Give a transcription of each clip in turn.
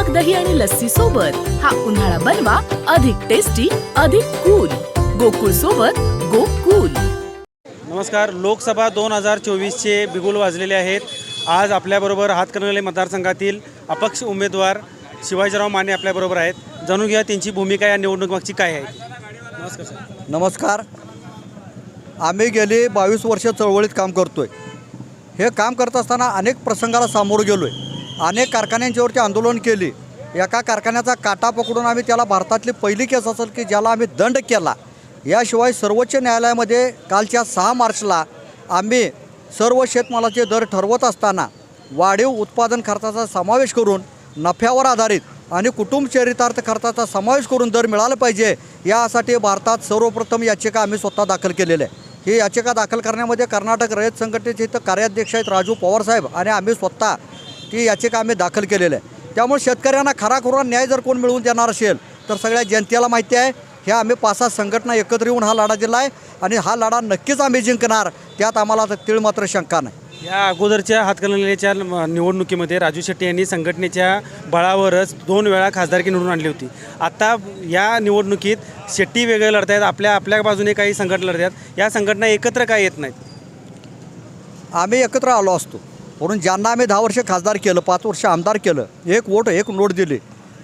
दही आणि लस्सी सोबत हा उन्हाळा बनवा अधिक टेस्टी अधिक कूल गोकुळ सोबत गो कूल नमस्कार. लोकसभा दोन हजार चोवीसचे बिगुल वाजलेले आहेत. आज आपल्याबरोबर हातकणंगले मतदारसंघातील अपक्ष उमेदवार शिवाजीराव माने आपल्याबरोबर आहेत. जाणून घ्या त्यांची भूमिका या निवडणुकीमागची काय आहे. नमस्कार सर. नमस्कार. आम्ही गेली बावीस वर्ष चळवळीत काम करतोय. हे काम करत असताना अनेक प्रसंगाला सामोरं गेलो आहे अनेक कारखान्यांच्यावरती आंदोलन केली. एका कारखान्याचा काटा पकडून आम्ही त्याला भारतातली पहिली केस असेल की ज्याला आम्ही दंड केला. याशिवाय सर्वोच्च न्यायालयामध्ये कालच्या सहा मार्चला आम्ही सर्व शेतमालाचे दर ठरवत असताना वाढीव उत्पादन खर्चाचा समावेश करून नफ्यावर आधारित आणि कुटुंब चरितार्थ खर्चाचा समावेश करून दर मिळाला पाहिजे यासाठी भारतात सर्वप्रथम याचिका आम्ही स्वतः दाखल केलेली आहे. ही याचिका दाखल करण्यामध्ये कर्नाटक रयत संघटनेचे इथं कार्याध्यक्ष आहेत राजू पवारसाहेब आणि आम्ही स्वतः ती याचिका आम्ही दाखल केलेली आहे. त्यामुळे शेतकऱ्यांना खराखुरा न्याय जर कोण मिळवून देणार असेल तर सगळ्या जनतेला माहिती आहे ह्या आम्ही पाच सहा संघटना एकत्र येऊन हा लढा दिला आहे आणि हा लढा नक्कीच आम्ही जिंकणार त्यात आम्हाला तीळ मात्र शंका नाही. या अगोदरच्या हातकणंगलेच्या निवडणुकीमध्ये राजू शेट्टी यांनी संघटनेच्या बळावरच दोन वेळा खासदारकी निवडून आणली होती. आता या निवडणुकीत शेट्टी वेगळे लढत आहेत आपल्या आपल्या बाजूने काही संघटना लढत आहेत या संघटना एकत्र काय येत नाहीत? आम्ही एकत्र आलो असतो. म्हणून ज्यांना आम्ही दहा वर्ष खासदार केलं पाच वर्ष आमदार केलं एक वोट एक नोट दिली.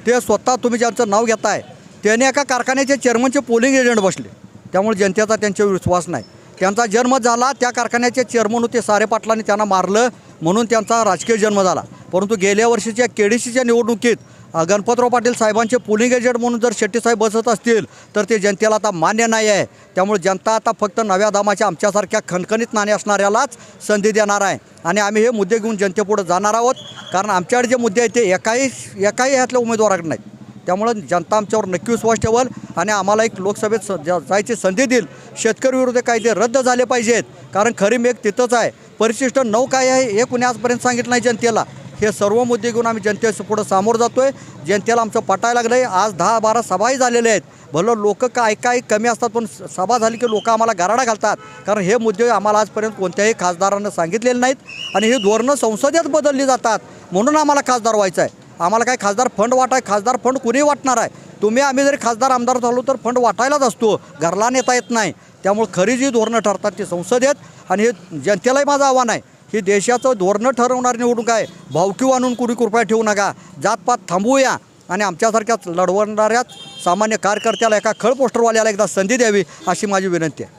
ते स्वतः तुम्ही ज्यांचं नाव घेताय त्याने एका कारखान्याचे चेअरमनचे पोलिंग एजंट बसले. त्यामुळे जनतेचा त्यांच्यावर विश्वास नाही. त्यांचा जन्म झाला त्या कारखान्याचे चेअरमन होते सारे पाटलांनी त्यांना मारलं म्हणून त्यांचा राजकीय जन्म झाला. परंतु गेल्या वर्षीच्या केडीसीच्या निवडणुकीत गणपतराव पाटील साहेबांचे पोलिंग एजंट म्हणून जर शेट्टीसाहेब बसत असतील तर ते जनतेला आता मान्य नाही आहे. त्यामुळे जनता आता फक्त नव्या दामाच्या आमच्यासारख्या खणखणीत नाणे असणाऱ्यालाच संधी देणार आहे. आणि आम्ही हे मुद्दे घेऊन जनतेपुढे जाणार आहोत कारण आमच्याकडे जे मुद्दे आहेत ते एकाही एकाही ह्यातल्या उमेदवाराकडे नाहीत. त्यामुळं जनता आमच्यावर नक्की विश्वास ठेवल आणि आम्हाला एक लोकसभेत स- जा- जायची संधी देईल. शेतकरी विरोधी कायदे रद्द झाले पाहिजेत कारण खरी मेघ तिथंच आहे. परिशिष्ट नऊ काय आहे हे कुणी आजपर्यंत सांगितलं नाही जनतेला. हे सर्व मुद्दे घेऊन आम्ही जनतेच्या पुढं सामोरं जातो आहे जनतेला आमचं पटायला लागलं आहे आज दहा बारा सभाही झालेले आहेत. भलं लोक काय काय कमी असतात पण सभा झाली की लोक आम्हाला गाराडा घालतात. कारण हे मुद्दे आम्हाला आजपर्यंत कोणत्याही खासदारानं सांगितलेले नाहीत. आणि ही धोरणं संसदेत बदलली जातात. म्हणून आम्हाला खासदार व्हायचं आहे. आम्हाला काय खासदार फंड वाटाय खासदार फंड कुणी वाटणार आहे. तुम्ही आम्ही जरी खासदार आमदार झालो तर फंड वाटायलाच असतो. घरला नेता येत नाही. त्यामुळे खरी जी धोरणं ठरतात ती संसदेत. आणि हे जनतेलाही माझं आव्हान आहे. ही देशाचं धोरणं ठरवणारी निवडणूक आहे भावकीव आणून कुणी कृपया ठेवू नका. जातपात थांबवूया. आणि आमच्यासारख्याच लढवणाऱ्याच सामान्य कार्यकर्त्याला एका खळ पोस्टरवाल्याला एकदा संधी द्यावी अशी माझी विनंती आहे.